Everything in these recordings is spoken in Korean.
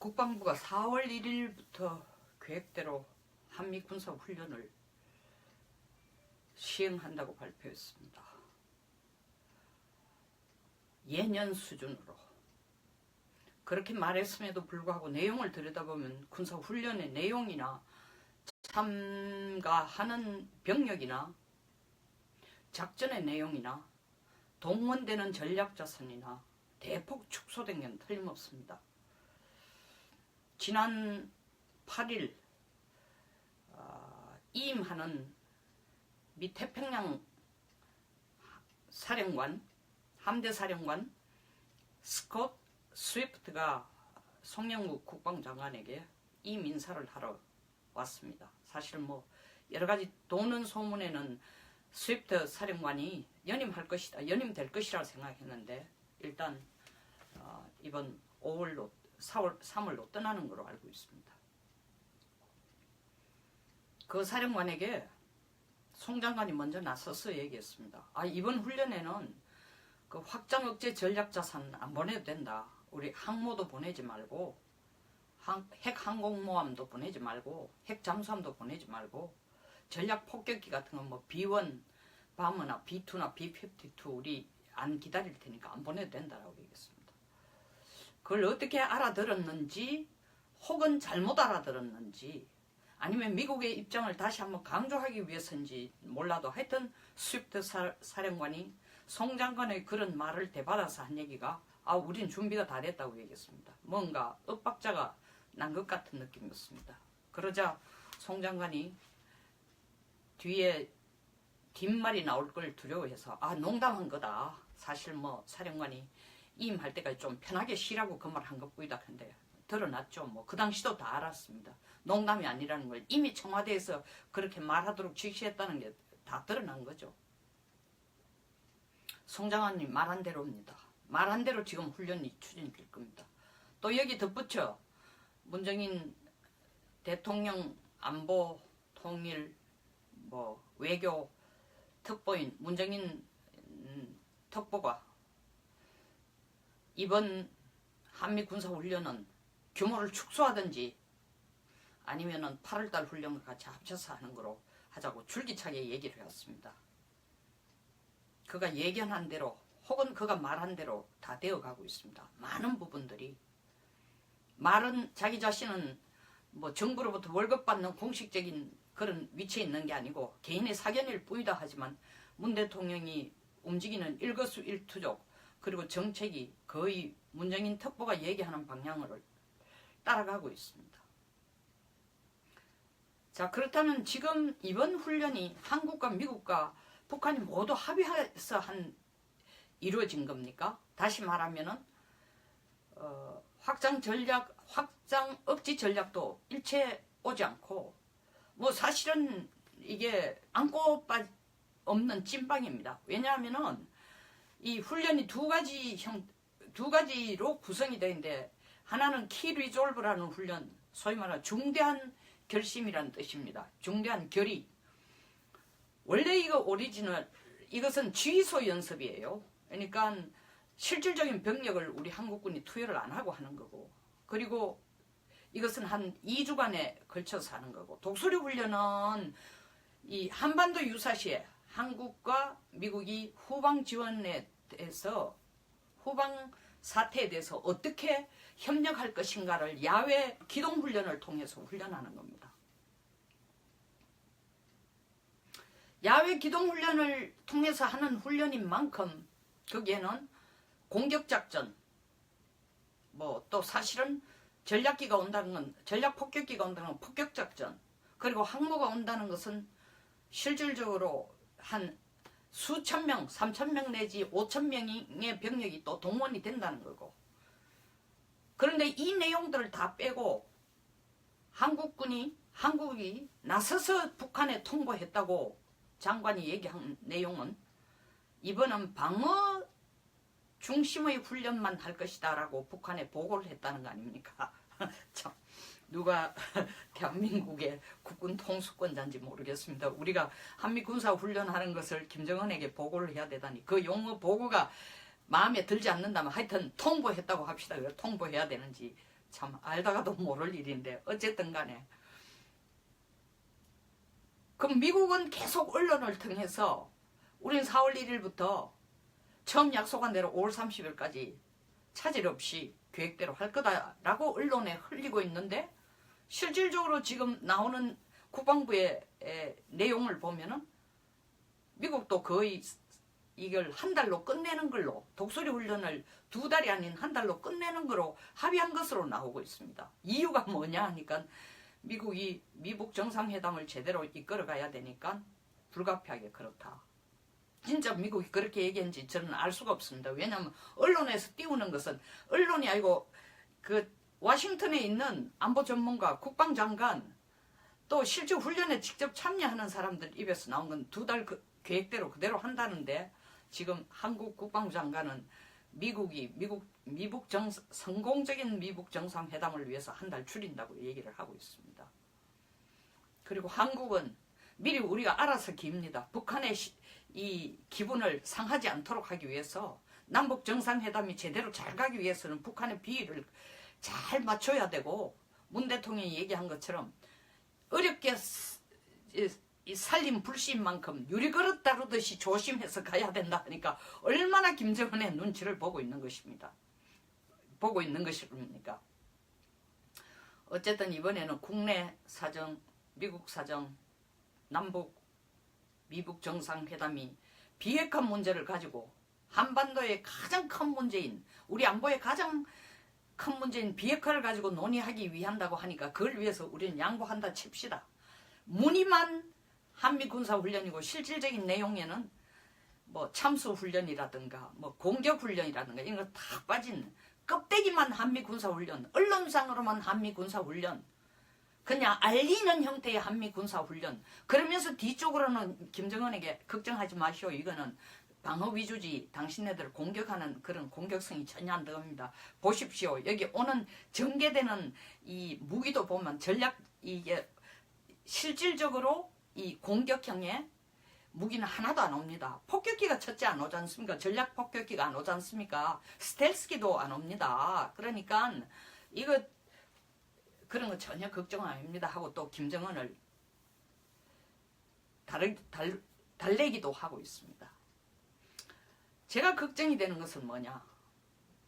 국방부가 4월 1일부터 계획대로 한미 군사 훈련을 시행한다고 발표했습니다. 예년 수준으로 그렇게 말했음에도 불구하고 내용을 들여다보면 군사 훈련의 내용이나 참가하는 병력이나 작전의 내용이나 동원되는 전략 자산이나 대폭 축소된 건 틀림없습니다. 지난 8일 어, 이임하는 미 태평양 사령관 함대 사령관 스콧 스위프트가 송영국 국방장관에게 이임 인사를 하러 왔습니다. 사실 뭐 여러 가지 도는 소문에는 스위프트 사령관이 연임할 것이다, 연임될 것이라 생각했는데 일단 어, 이번 5월로 4월 3월로 떠나는 걸로 알고 있습니다. 그 사령관에게 송 장관이 먼저 나서서 얘기했습니다. 아 이번 훈련에는 그 확장 억제 전략 자산 안 보내도 된다. 우리 항모도 보내지 말고 항- 핵 항공모함도 보내지 말고 핵 잠수함도 보내지 말고 전략 폭격기 같은 건 뭐 B1 바머나 B2나 B52 우리 안 기다릴 테니까 안 보내도 된다라고 얘기했습니다. 그걸 어떻게 알아들었는지 혹은 잘못 알아들었는지 아니면 미국의 입장을 다시 한번 강조하기 위해서인지 몰라도 하여튼 스위프트 사, 사령관이 송 장관의 그런 말을 대받아서 한 얘기가 아 우린 준비가 다 됐다고 얘기했습니다. 뭔가 엇박자가 난 것 같은 느낌이었습니다. 그러자 송 장관이 뒤에 뒷말이 나올 걸 두려워해서 아 농담한 거다. 사실 뭐 사령관이 임할 때까지 좀 편하게 쉬라고 그 말 한 것뿐이다. 근데 드러났죠. 뭐 그 당시도 다 알았습니다. 농담이 아니라는 걸 이미 청와대에서 그렇게 말하도록 지시했다는 게 다 드러난 거죠. 송장관님 말한 대로입니다. 말한 대로 지금 훈련이 추진될 겁니다. 또 여기 덧붙여 문정인 대통령 안보 통일 뭐 외교 특보인 문정인 음, 특보가 이번 한미 군사 훈련은 규모를 축소하든지 아니면은 8월달 훈련을 같이 합쳐서 하는 거로 하자고 줄기차게 얘기를 해왔습니다. 그가 예견한 대로 혹은 그가 말한 대로 다 되어가고 있습니다. 많은 부분들이 말은 자기 자신은 뭐 정부로부터 월급 받는 공식적인 그런 위치에 있는 게 아니고 개인의 사견일 뿐이다 하지만 문 대통령이 움직이는 일거수일투족 그리고 정책이 거의 문정인 특보가 얘기하는 방향을 따라가고 있습니다. 자 그렇다면 지금 이번 훈련이 한국과 미국과 북한이 모두 합의해서 한 이루어진 겁니까? 다시 말하면은 어, 확장 전략, 확장 억지 전략도 일체 오지 않고 뭐 사실은 이게 안고 빠 없는 찐빵입니다. 왜냐하면은 이 훈련이 두 가지 형, 두 가지로 구성이 되는데 하나는 키 리졸브라는 훈련, 소위 말하는 중대한 결심이라는 뜻입니다. 중대한 결의. 원래 이거 오리지널 이것은 지휘소 연습이에요. 그러니까 실질적인 병력을 우리 한국군이 투여를 안 하고 하는 거고 그리고 이것은 한 2주간에 걸쳐서 하는 거고 독수리 훈련은 이 한반도 유사시에 한국과 미국이 후방 지원에 대해서 후방 사태에 대해서 어떻게 협력할 것인가를 야외 기동 훈련을 통해서 훈련하는 겁니다. 야외 기동 훈련을 통해서 하는 훈련인 만큼 거기에는 공격 작전 뭐 또 사실은 전략기가 온다는 건 전략 폭격기가 온다는 건 폭격 작전 그리고 항모가 온다는 것은 실질적으로 한 수천 명, 삼천 명 내지 오천 명의 병력이 또 동원이 된다는 거고 그런데 이 내용들을 다 빼고 한국군이 한국이 나서서 북한에 통보했다고 장관이 얘기한 내용은 이번은 방어 중심의 훈련만 할 것이다 라고 북한에 보고를 했다는 거 아닙니까? 참 누가 대한민국의 국군 통수권자인지 모르겠습니다. 우리가 한미 군사 훈련하는 것을 김정은에게 보고를 해야 되다니 그 용어 보고가 마음에 들지 않는다면 하여튼 통보했다고 합시다. 왜 통보해야 되는지 참 알다가도 모를 일인데 어쨌든 간에 그럼 미국은 계속 언론을 통해서 우린 4월 1일부터 처음 약속한 대로 5월 30일까지 차질 없이 계획대로 할 거다라고 언론에 흘리고 있는데 실질적으로 지금 나오는 국방부의 에, 내용을 보면은 미국도 거의 이걸 한 달로 끝내는 걸로 독수리 훈련을 두 달이 아닌 한 달로 끝내는 거로 합의한 것으로 나오고 있습니다. 이유가 뭐냐 하니까 미국이 미북 정상회담을 제대로 이끌어 가야 되니까 불가피하게 그렇다. 진짜 미국이 그렇게 얘기했는지 저는 알 수가 없습니다. 왜냐하면 언론에서 띄우는 것은 언론이 아니고 그 워싱턴에 있는 안보 전문가, 국방장관 또 실제 훈련에 직접 참여하는 사람들 입에서 나온 건 두 달 그 계획대로 그대로 한다는데 지금 한국 국방부 장관은 미국이 미국 미북 정 성공적인 미북 정상회담을 위해서 한 달 줄인다고 얘기를 하고 있습니다. 그리고 한국은 미리 우리가 알아서 깁니다. 북한의 시- 이 기분을 상하지 않도록 하기 위해서 남북 정상회담이 제대로 잘 가기 위해서는 북한의 비위를 잘 맞춰야 되고 문 대통령이 얘기한 것처럼 어렵게 살림 불신 만큼 유리그릇 다루듯이 조심해서 가야 된다 하니까 얼마나 김정은의 눈치를 보고 있는 것입니다. 보고 있는 것입니까? 어쨌든 이번에는 국내 사정, 미국 사정, 남북, 미북 정상회담이 비핵화 문제를 가지고 한반도의 가장 큰 문제인 우리 안보의 가장 큰 문제인 비핵화를 가지고 논의하기 위한다고 하니까 그걸 위해서 우리는 양보한다 칩시다. 문의만 한미 군사 훈련이고 실질적인 내용에는 뭐 참수 훈련이라든가 뭐 공격 훈련이라든가 이런 거 다 빠진 껍데기만 한미 군사 훈련, 언론상으로만 한미 군사 훈련, 그냥 알리는 형태의 한미 군사 훈련. 그러면서 뒤쪽으로는 김정은에게 걱정하지 마시오. 이거는 방어 위주지 당신네들 공격하는 그런 공격성이 전혀 안 들어갑니다. 보십시오. 여기 오는 전개되는 이 무기도 보면 전략 이게 실질적으로 이 공격형의 무기는 하나도 안 옵니다. 폭격기가 첫째 안 오지 않습니까? 전략 폭격기가 안 오지 않습니까? 스텔스기도 안 옵니다. 그러니까 이거 그런 거 전혀 걱정 아닙니다 하고 또 김정은을 달, 달, 달래기도 하고 있습니다. 제가 걱정이 되는 것은 뭐냐?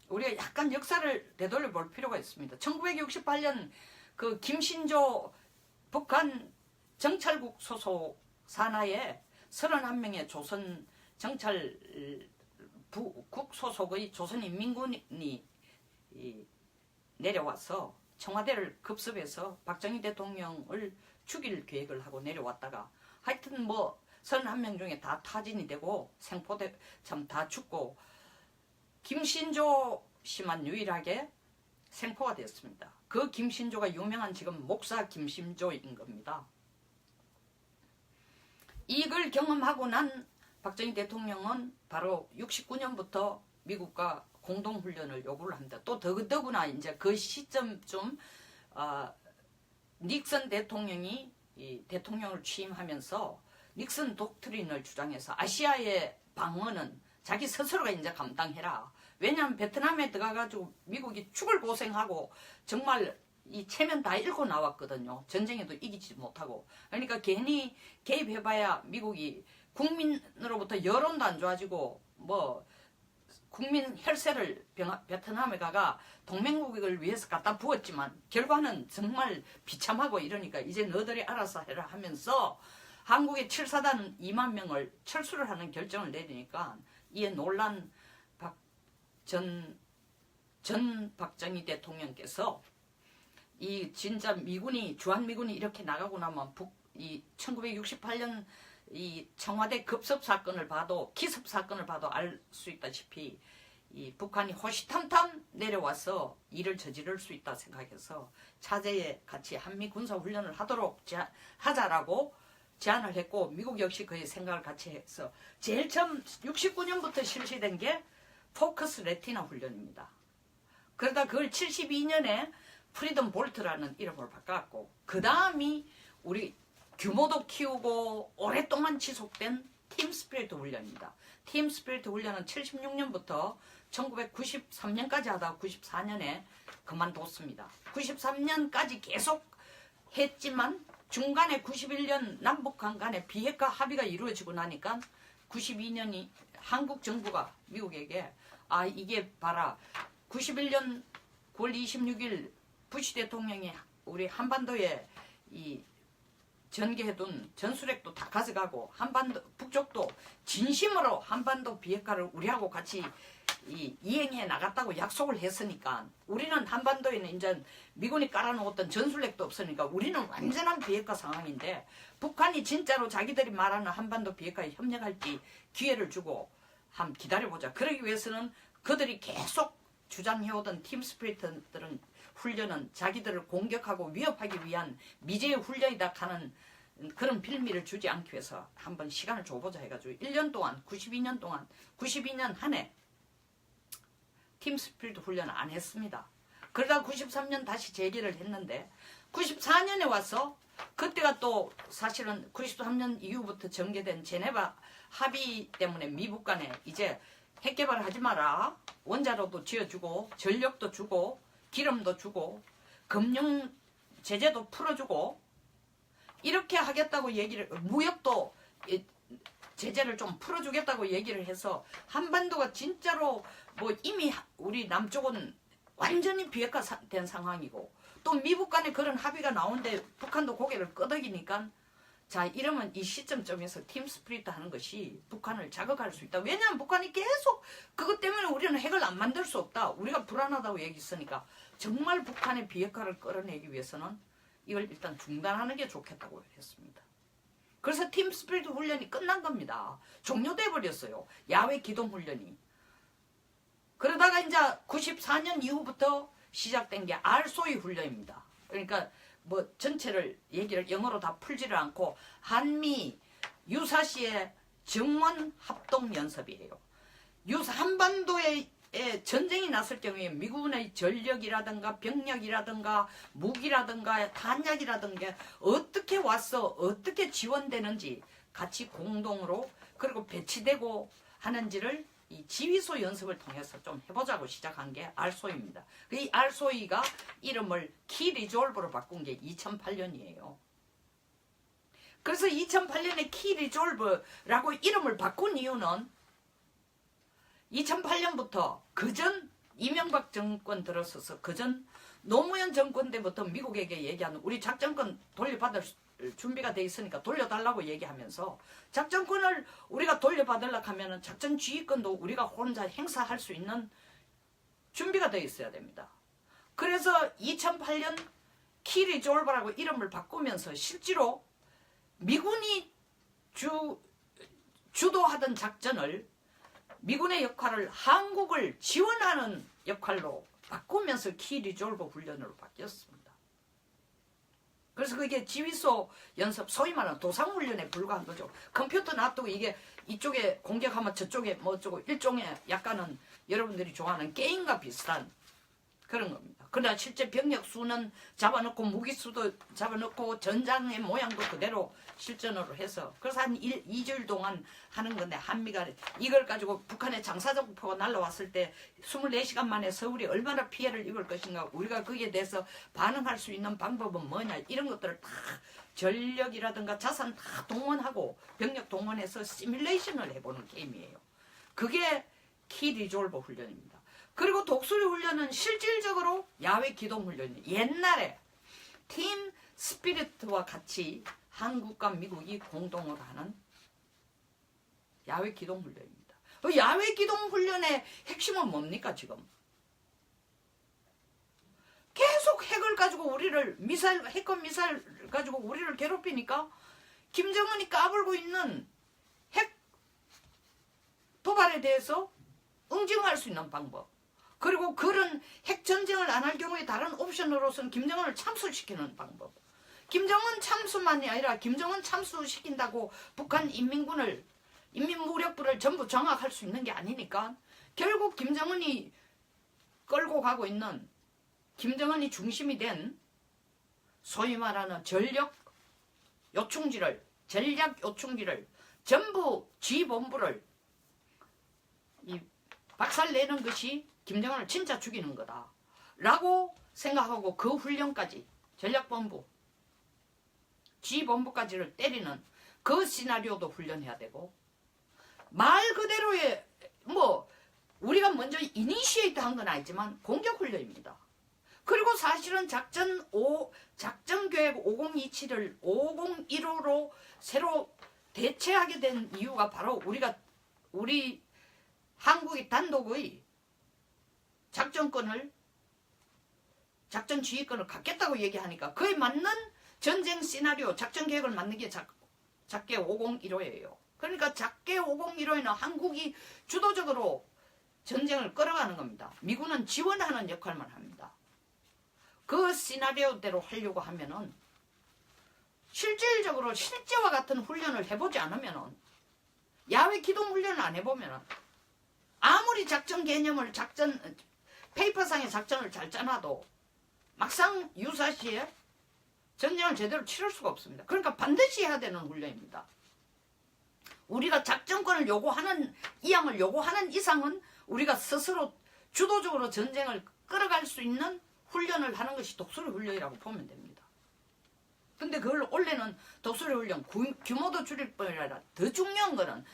우리가 약간 역사를 되돌려 볼 필요가 있습니다. 1968년 그 김신조 북한 정찰국 소속 산하에 31명의 조선 정찰 부, 국 소속의 조선인민군이 이, 내려와서 청와대를 급습해서 박정희 대통령을 죽일 계획을 하고 내려왔다가 하여튼 뭐 31명 중에 다 타진이 되고 생포대 참 다 죽고 김신조 씨만 유일하게 생포가 됐습니다. 그 김신조가 유명한 지금 목사 김신조인 겁니다. 이걸 경험하고 난 박정희 대통령은 바로 69년부터 미국과 공동훈련을 요구를 합니다. 또 더구나 이제 그 시점쯤 어, 닉슨 대통령이 이 대통령을 취임하면서 닉슨 독트린을 주장해서 아시아의 방어는 자기 스스로가 이제 감당해라. 왜냐하면 베트남에 들어가가지고 미국이 죽을 고생하고 정말 이 체면 다 잃고 나왔거든요. 전쟁에도 이기지 못하고. 그러니까 괜히 개입해봐야 미국이 국민으로부터 여론도 안 좋아지고 뭐 국민 혈세를 병- 베트남에 가가 동맹국을 위해서 갖다 부었지만 결과는 정말 비참하고 이러니까 이제 너들이 알아서 해라 하면서 한국의 7사단 2만 명을 철수를 하는 결정을 내리니까 이에 놀란 박, 전, 전 박정희 대통령께서 이 진짜 미군이 주한미군이 이렇게 나가고 나면 북, 이 1968년 이 청와대 급습 사건을 봐도 기습 사건을 봐도 알 수 있다시피 이 북한이 호시탐탐 내려와서 일을 저지를 수 있다 생각해서 차제에 같이 한미 군사 훈련을 하도록 하자라고 제안을 했고 미국 역시 그의 생각을 같이 해서 제일 처음 69년부터 실시된 게 포커스 레티나 훈련입니다. 그러다 그걸 72년에 프리덤 볼트라는 이름으로 바꿨고 그 다음이 우리 규모도 키우고 오랫동안 지속된 팀 스피리트 훈련입니다. 팀 스피리트 훈련은 76년부터 1993년까지 하다가 94년에 그만뒀습니다. 93년까지 계속 했지만 중간에 91년 남북한 간에 비핵화 합의가 이루어지고 나니까 92년이 한국 정부가 미국에게 아 이게 봐라. 91년 9월 26일 부시 대통령이 우리 한반도에 이 전개해둔 전술핵도 다 가져가고 한반도 북쪽도 진심으로 한반도 비핵화를 우리하고 같이 이, 이행해 나갔다고 약속을 했으니까 우리는 한반도에는 이제 미군이 깔아놓았던 전술핵도 없으니까 우리는 완전한 비핵화 상황인데 북한이 진짜로 자기들이 말하는 한반도 비핵화에 협력할지 기회를 주고 한번 기다려보자. 그러기 위해서는 그들이 계속 주장해오던 팀 스피릿들은 훈련은 자기들을 공격하고 위협하기 위한 미제의 훈련이다 하는 그런 빌미를 주지 않기 위해서 한번 시간을 줘보자 해가지고 1년 동안 92년 동안 92년 한 해 팀 스피릿 훈련을 안 했습니다. 그러다 93년 다시 재개를 했는데 94년에 와서 그때가 또 사실은 93년 이후부터 전개된 제네바 합의 때문에 미국 간에 이제 핵 개발을 하지 마라. 원자로도 지어주고 전력도 주고 기름도 주고 금융 제재도 풀어주고 이렇게 하겠다고 얘기를 무역도 이, 제재를 좀 풀어주겠다고 얘기를 해서 한반도가 진짜로 뭐 이미 우리 남쪽은 완전히 비핵화된 상황이고 또 미국 간에 그런 합의가 나오는데 북한도 고개를 끄덕이니까 자 이러면 이 시점점에서 팀 스프리트 하는 것이 북한을 자극할 수 있다. 왜냐하면 북한이 계속 그것 때문에 우리는 핵을 안 만들 수 없다. 우리가 불안하다고 얘기했으니까 정말 북한의 비핵화를 끌어내기 위해서는 이걸 일단 중단하는 게 좋겠다고 했습니다. 그래서 팀 스피리트 훈련이 끝난 겁니다. 종료돼 버렸어요. 야외 기동 훈련이. 그러다가 이제 94년 이후부터 시작된 게 알소이 훈련입니다. 그러니까 뭐 전체를 얘기를 영어로 다 풀지를 않고 한미 유사시의 정원 합동 연습이에요. 유사 한반도에 에 전쟁이 났을 경우에 미군의 전력이라든가 병력이라든가 무기라든가 탄약이라든가 어떻게 와서 어떻게 지원되는지 같이 공동으로 그리고 배치되고 하는지를 이 지휘소 연습을 통해서 좀 해보자고 시작한 게 알소입니다. 이 알소이가 이름을 키 리졸브로 바꾼 게 2008년이에요. 그래서 2008년에 키 리졸브라고 이름을 바꾼 이유는 2008년부터 그전 이명박 정권 들어서서 그전 노무현 정권 때부터 미국에게 얘기하는 우리 작전권 돌려받을 준비가 돼 있으니까 돌려달라고 얘기하면서 작전권을 우리가 돌려받으려고 하면은 작전 지휘권도 우리가 혼자 행사할 수 있는 준비가 돼 있어야 됩니다. 그래서 2008년 키리 졸바라고 이름을 바꾸면서 실제로 미군이 주 주도하던 작전을 미군의 역할을 한국을 지원하는 역할로 바꾸면서 키리졸버 훈련으로 바뀌었습니다. 그래서 그게 지휘소 연습, 소위 말하는 도상훈련에 불과한 거죠. 컴퓨터 놔두고 이게 이쪽에 공격하면 저쪽에 뭐 어쩌고 일종의 약간은 여러분들이 좋아하는 게임과 비슷한 그런 겁니다. 그러나 실제 병력 수는 잡아놓고 무기 수도 잡아놓고 전장의 모양도 그대로 실전으로 해서 그래서 한 1, 2주일 동안 하는 건데 한미가 이걸 가지고 북한의 장사정포가 날라왔을 때 24시간 만에 서울이 얼마나 피해를 입을 것인가 우리가 거기에 대해서 반응할 수 있는 방법은 뭐냐 이런 것들을 다 전력이라든가 자산 다 동원하고 병력 동원해서 시뮬레이션을 해보는 게임이에요. 그게 키 리졸버 훈련입니다. 그리고 독수리 훈련은 실질적으로 야외 기동 훈련이 옛날에 팀 스피릿과 같이 한국과 미국이 공동으로 하는 야외 기동 훈련입니다. 그 야외 기동 훈련의 핵심은 뭡니까 지금? 계속 핵을 가지고 우리를 미사일 핵건 미사일 가지고 우리를 괴롭히니까 김정은이 까불고 있는 핵 도발에 대해서 응징할 수 있는 방법. 그리고 그런 핵 전쟁을 안 할 경우에 다른 옵션으로서는 김정은을 참수시키는 방법. 김정은 참수만이 아니라 김정은 참수시킨다고 북한 인민군을 인민무력부를 전부 장악할 수 있는 게 아니니까 결국 김정은이 끌고 가고 있는 김정은이 중심이 된 소위 말하는 전력 요충지를 전략 요충지를 전부 지본부를 이 박살 내는 것이 김정은을 진짜 죽이는 거다. 라고 생각하고 그 훈련까지 전략본부, 지본부까지를 때리는 그 시나리오도 훈련해야 되고 말 그대로의 뭐 우리가 먼저 이니시에이트 한 건 아니지만 공격 훈련입니다. 그리고 사실은 작전 5 작전 계획 5027을 5015로 새로 대체하게 된 이유가 바로 우리가 우리 한국이 단독의 작전권을 작전 지휘권을 갖겠다고 얘기하니까 그에 맞는 전쟁 시나리오 작전 계획을 만든 게 작, 작게 5015예요. 그러니까 작게 5015에는 한국이 주도적으로 전쟁을 끌어가는 겁니다. 미군은 지원하는 역할만 합니다. 그 시나리오대로 하려고 하면은 실질적으로 실제와 같은 훈련을 해보지 않으면은 야외 기동 훈련을 안 해보면은 아무리 작전 개념을 작전 페이퍼상의 작전을 잘 짜놔도 막상 유사시에 전쟁을 제대로 치를 수가 없습니다. 그러니까 반드시 해야 되는 훈련입니다. 우리가 작전권을 요구하는 이양을 요구하는 이상은 우리가 스스로 주도적으로 전쟁을 끌어갈 수 있는 훈련을 하는 것이 독수리 훈련이라고 보면 됩니다. 근데 그걸 원래는 독수리 훈련 구- 규모도 줄일 뿐 아니라 더 중요한 거는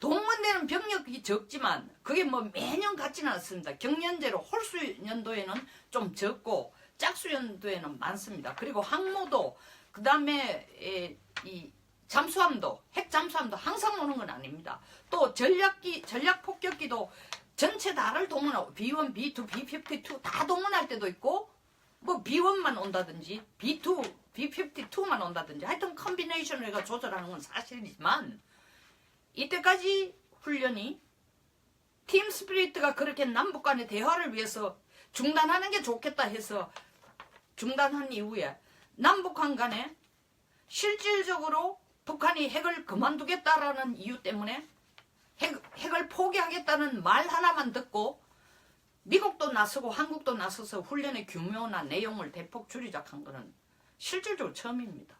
동원되는 병력이 적지만 그게 뭐 매년 같지는 않습니다. 경연제로 홀수 연도에는 좀 적고 짝수 연도에는 많습니다. 그리고 항모도 그 다음에 이 잠수함도 핵 잠수함도 항상 오는 건 아닙니다. 또 전략기 전략 폭격기도 전체 다를 동원하고 B1, B2, B52 다 동원할 때도 있고 뭐 B1만 온다든지 B2, B52만 온다든지 하여튼 컨비네이션을 조절하는 건 사실이지만 이때까지 훈련이 팀 스피릿가 그렇게 남북 간의 대화를 위해서 중단하는 게 좋겠다 해서 중단한 이후에 남북한 간에 실질적으로 북한이 핵을 그만두겠다라는 이유 때문에 핵, 핵을 포기하겠다는 말 하나만 듣고 미국도 나서고 한국도 나서서 훈련의 규모나 내용을 대폭 줄이작한 것은 실질적으로 처음입니다.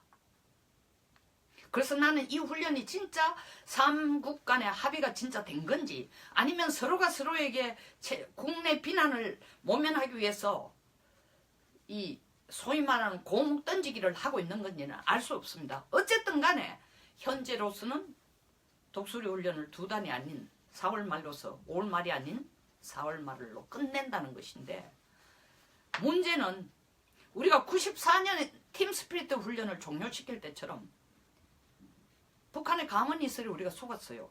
그래서 나는 이 훈련이 진짜 삼국 간의 합의가 진짜 된 건지 아니면 서로가 서로에게 제- 국내 비난을 모면하기 위해서 이 소위 말하는 고목 던지기를 하고 있는 건지는 알 수 없습니다. 어쨌든 간에 현재로서는 독수리 훈련을 두 단이 아닌 4월 말로서 5월 말이 아닌 4월 말로 끝낸다는 것인데 문제는 우리가 94년에 팀 스피릿 훈련을 종료시킬 때처럼 북한의 가만히 있으리 우리가 속았어요.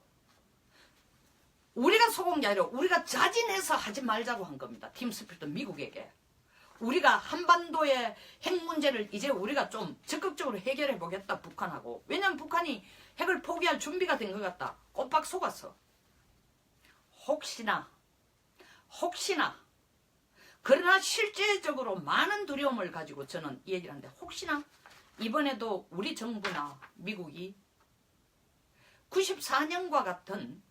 우리가 속은 게 아니라 우리가 자진해서 하지 말자고 한 겁니다. 팀 스피릿 미국에게. 우리가 한반도의 핵 문제를 이제 우리가 좀 적극적으로 해결해 보겠다 북한하고 왜냐면 북한이 핵을 포기할 준비가 된 것 같다 꼬박 속았어 혹시나 혹시나 그러나 실제적으로 많은 두려움을 가지고 저는 이 얘기를 하는데 혹시나 이번에도 우리 정부나 미국이 94년과 같은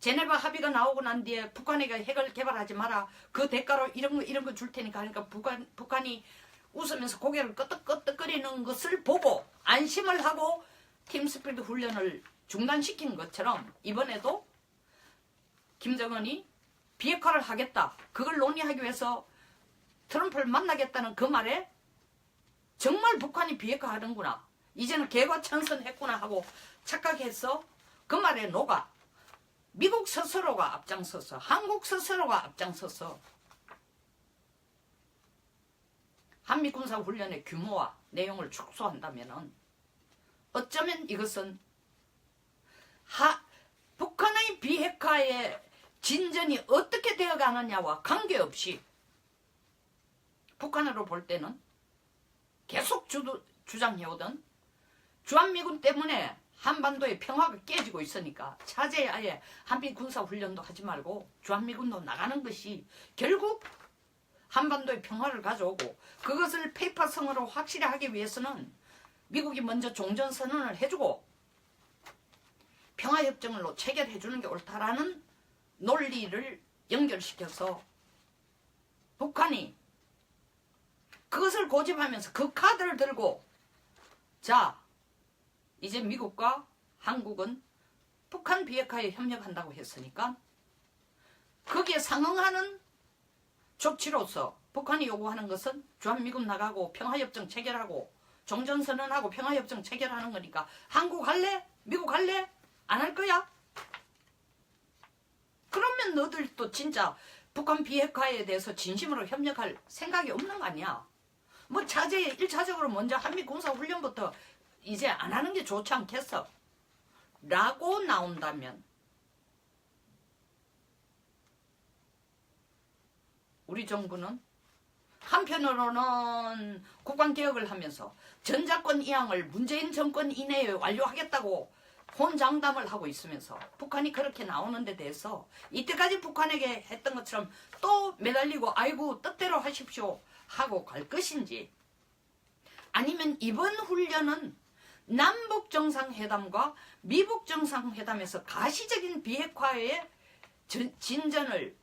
제네바 합의가 나오고 난 뒤에 북한에게 핵을 개발하지 마라. 그 대가로 이런 거 이런 거 줄 테니까 하니까 북한 북한이 웃으면서 고개를 끄덕끄덕거리는 것을 보고 안심을 하고 팀스피드 훈련을 중단시킨 것처럼 이번에도 김정은이 비핵화를 하겠다. 그걸 논의하기 위해서 트럼프를 만나겠다는 그 말에 정말 북한이 비핵화하는구나. 이제는 개과천선했구나 하고 착각해서 그 말에 녹아 미국 스스로가 앞장서서 한국 스스로가 앞장서서 한미 군사 훈련의 규모와 내용을 축소한다면은 어쩌면 이것은 하 북한의 비핵화의 진전이 어떻게 되어 가느냐와 관계없이 북한으로 볼 때는 계속 주, 주장해오던 주한미군 때문에 한반도의 평화가 깨지고 있으니까 차제에 아예 한미 군사 훈련도 하지 말고 주한미군도 나가는 것이 결국 한반도의 평화를 가져오고 그것을 페이퍼성으로 확실히 하기 위해서는 미국이 먼저 종전 선언을 해주고 평화협정으로 체결해 주는 게 옳다라는 논리를 연결시켜서 북한이 그것을 고집하면서 그 카드를 들고 자 이제 미국과 한국은 북한 비핵화에 협력한다고 했으니까 거기에 상응하는 조치로서 북한이 요구하는 것은 주한미군 나가고 평화협정 체결하고 종전선언하고 평화협정 체결하는 거니까 한국 할래? 미국 할래? 안 할 거야? 그러면 너들도 진짜 북한 비핵화에 대해서 진심으로 협력할 생각이 없는 거 아니야? 뭐 자제 1차적으로 먼저 한미 군사 훈련부터 이제 안 하는 게 좋지 않겠어? 라고 나온다면 우리 정부는 한편으로는 국방 개혁을 하면서 전자권 이양을 문재인 정권 이내에 완료하겠다고 혼장담을 하고 있으면서 북한이 그렇게 나오는 데 대해서 이때까지 북한에게 했던 것처럼 또 매달리고 아이고 뜻대로 하십시오 하고 갈 것인지 아니면 이번 훈련은 남북 정상회담과 미북 정상회담에서 가시적인 비핵화의 전- 진전을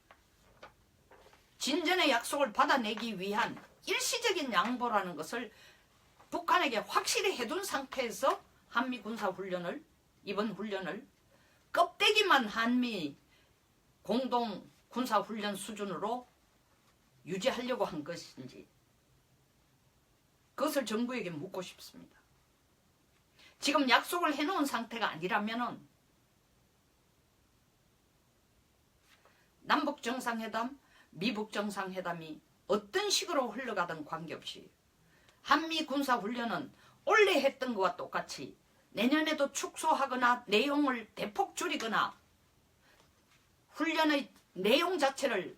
진전의 약속을 받아내기 위한 일시적인 양보라는 것을 북한에게 확실히 해둔 상태에서 한미 군사 훈련을 이번 훈련을 껍데기만 한미 공동 군사 훈련 수준으로 유지하려고 한 것인지 그것을 정부에게 묻고 싶습니다. 지금 약속을 해놓은 상태가 아니라면은 남북 정상회담, 미북 정상회담이 어떤 식으로 흘러가든 관계없이 한미 군사 훈련은 원래 했던 것과 똑같이 내년에도 축소하거나 내용을 대폭 줄이거나 훈련의 내용 자체를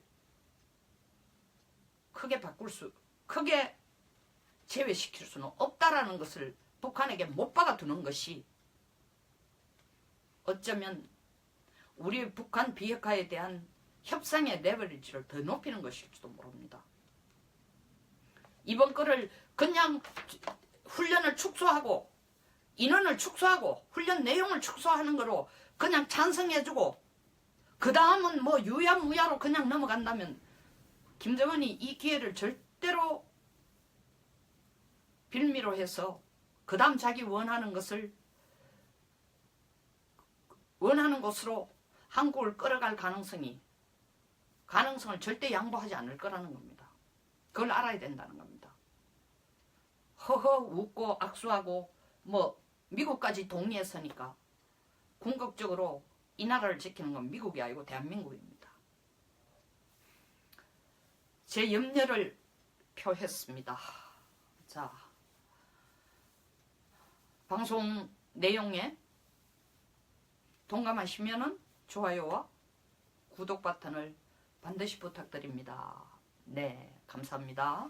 크게 바꿀 수, 크게 제외시킬 수는 없다라는 것을 북한에게 못 박아두는 것이 어쩌면 우리 북한 비핵화에 대한 협상의 레버리지를 더 높이는 것일지도 모릅니다. 이번 거를 그냥 훈련을 축소하고 인원을 축소하고 훈련 내용을 축소하는 거로 그냥 찬성해주고 그 다음은 뭐 유야무야로 그냥 넘어간다면 김정은이 이 기회를 절대로 빌미로 해서 그 다음 자기 원하는 것을 원하는 곳으로 한국을 끌어갈 가능성이 가능성을 절대 양보하지 않을 거라는 겁니다. 그걸 알아야 된다는 겁니다. 허허 웃고 악수하고 뭐 미국까지 동의했으니까 궁극적으로 이 나라를 지키는 건 미국이 아니고 대한민국입니다. 제 염려를 표했습니다. 자, 방송 내용에 동감하시면 좋아요와 구독 버튼을 반드시 부탁드립니다. 네, 감사합니다.